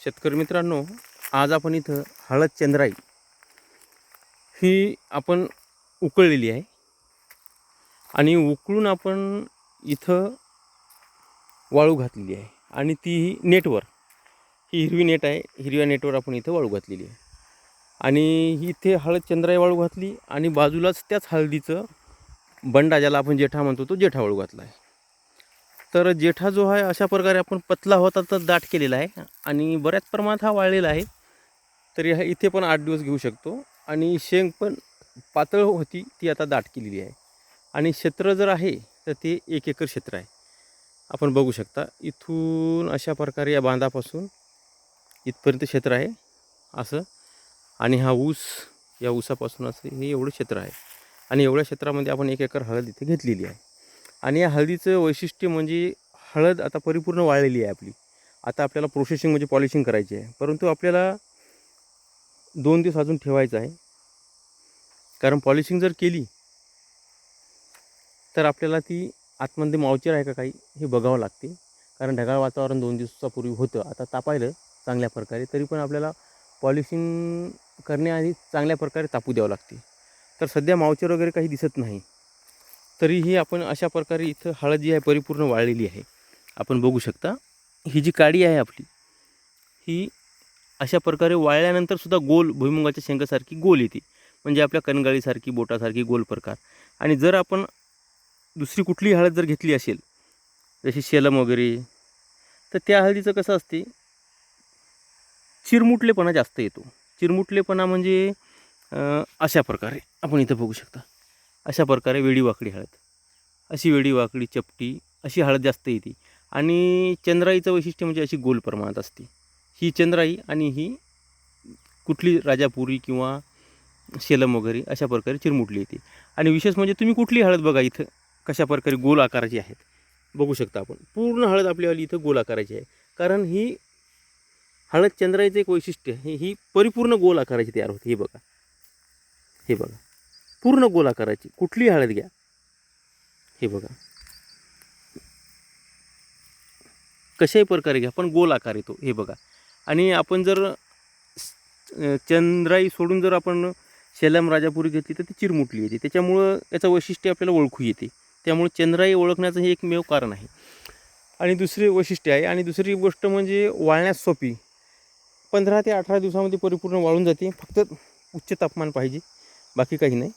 शेतकरी मित्रांनो आज आपण इथं हळद चंद्राई ही आपण उकळलेली आहे. आणि उकळून आपण इथं वाळू घातलेली आहे. आणि ती नेटवर ही हिरवी नेट आहे हिरव्या नेटवर आपण इथं वाळू घातलेली आहे. आणि इथे हळद चंद्राई वाळू घातली आणि बाजूलाच त्याच हळदीचं बंडा ज्याला आपण जेठा म्हणतो तो जेठा वाळू घातला आहे. तर जेठा जो आहे अशा प्रकारे आपण पतला होता तर दाट केलेला आहे. आणि बऱ्याच प्रमाणात हा वाळलेला आहे. तरी हा इथे पण आठ दिवस घेऊ शकतो. आणि शेंग पण पातळ होती ती आता दाट केलेली आहे. आणि क्षेत्र जर आहे तर ते एक एकर क्षेत्र आहे. आपण बघू शकता इथून अशा प्रकारे या बांधापासून इथपर्यंत क्षेत्र आहे असं. आणि हा ऊस या ऊसापासून असं हे एवढं क्षेत्र आहे. आणि एवढ्या क्षेत्रामध्ये आपण एक एकर हळद इथे घेतलेली आहे. आणि या हळदीचं वैशिष्ट्य म्हणजे हळद आता परिपूर्ण वाळलेली आहे आपली. आता आपल्याला प्रोसेसिंग म्हणजे पॉलिशिंग करायची आहे. परंतु आपल्याला दोन दिवस अजून ठेवायचं आहे. कारण पॉलिशिंग जर केली तर आपल्याला ती आतमध्ये मावचर आहे का काही हे बघावं लागते. कारण ढगाळ वातावरण दोन दिवसापूर्वी होतं. आता तापायलं चांगल्या प्रकारे. तरी पण आपल्याला पॉलिशिंग करण्याआधी चांगल्या प्रकारे तापू द्यावं लागते. तर सध्या मावचर वगैरे काही दिसत नाही. तरीही आपण अशा प्रकारे इथं हळद जी आहे परिपूर्ण वाळलेली आहे. आपण बघू शकता ही जी काडी आहे आपली ही अशा प्रकारे वाळल्यानंतर सुद्धा गोल भुईमुगाच्या शेंगासारखी गोल येते. म्हणजे आपल्या कणगाळीसारखी बोटासारखी गोल प्रकार. आणि जर आपण दुसरी कुठली हळद जर घेतली असेल जशी शेलम वगैरे तर त्या हळदीचं कसं असते चिरमुटलेपणा जास्त येतो. चिरमुटलेपणा म्हणजे अशा प्रकारे आपण इथं बघू शकता. अशा प्रकारे वेडीवाकडी हळद. अशी वेडीवाकडी चपटी अशी हळद जास्त येते. आणि चंद्राईचं वैशिष्ट्य म्हणजे अशी गोल प्रमाणात असते. ही चंद्राई आणि ही कुठली राजापुरी किंवा शेलम वगैरे अशा प्रकारे चिरमुटली येते. आणि विशेष म्हणजे तुम्ही कुठली हळद बघा इथं कशा प्रकारे गोल आकाराची आहेत. बघू शकता आपण. पूर्ण हळद आपल्यावाली इथं गोल आकाराची आहे. कारण ही हळद चंद्राईचं एक वैशिष्ट्य आहे. ही परिपूर्ण गोल आकाराची तयार होते. हे बघा. हे बघा. पूर्ण गोल आकाराची कुठली हळद घ्या. हे बघा. कशाही प्रकारे घ्या पण गोल आकार येतो. हे बघा. आणि आपण जर चंद्राई सोडून जर आपण शेलम राजापुरी घेतली तर ती चिरमुटली येते. त्याच्यामुळं याचं वैशिष्ट्य आपल्याला ओळखू येते. त्यामुळे चंद्राई ओळखण्याचं हे एकमेव कारण आहे. आणि दुसरे वैशिष्ट्य आहे. आणि दुसरी गोष्ट म्हणजे वाळण्यास सोपी. पंधरा ते अठरा दिवसामध्ये परिपूर्ण वाळून जाते. फक्त उच्च तापमान पाहिजे. बाकी काही नाही.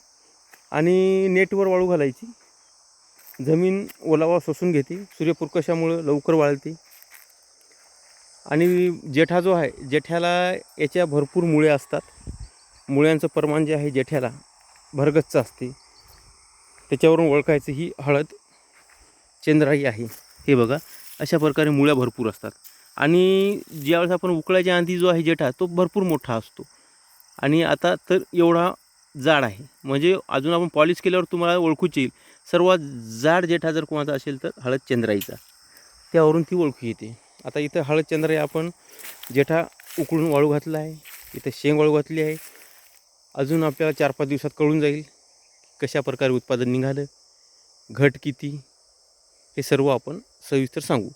आणि नेटवर वाळू घालायची. जमीन ओलावा सोसून घेते. सूर्यप्रकाशामुळं लवकर वाळते. आणि जेठा जो आहे जेठ्याला याच्या भरपूर मुळे असतात. मुळ्यांचं प्रमाण जे आहे जेठ्याला भरगच्च असते. त्याच्यावरून ओळखायचं ही हळद चंद्राई आहे. हे बघा अशा प्रकारे मुळ्या भरपूर असतात. आणि ज्यावेळेस आपण उकळायच्या आधी जो आहे जेठा तो भरपूर मोठा असतो. आणि आता तर एवढा जाड आहे. म्हणजे अजून आपण पॉलिश केल्यावर तुम्हाला ओळखूच येईल. सर्वात जाड जेठा जर कोणाचा असेल तर हळद चंद्राईचा त्यावरून ती ओळखू येते. आता इथं हळद चंद्राई आपण जेठा उकळून वाळू घातला आहे. इथं शेंग वाळू घातली आहे. अजून आपल्याला चार पाच दिवसात कळून जाईल कशा प्रकारे उत्पादन निघालं. घट किती? हे सर्व आपण सविस्तर सांगू.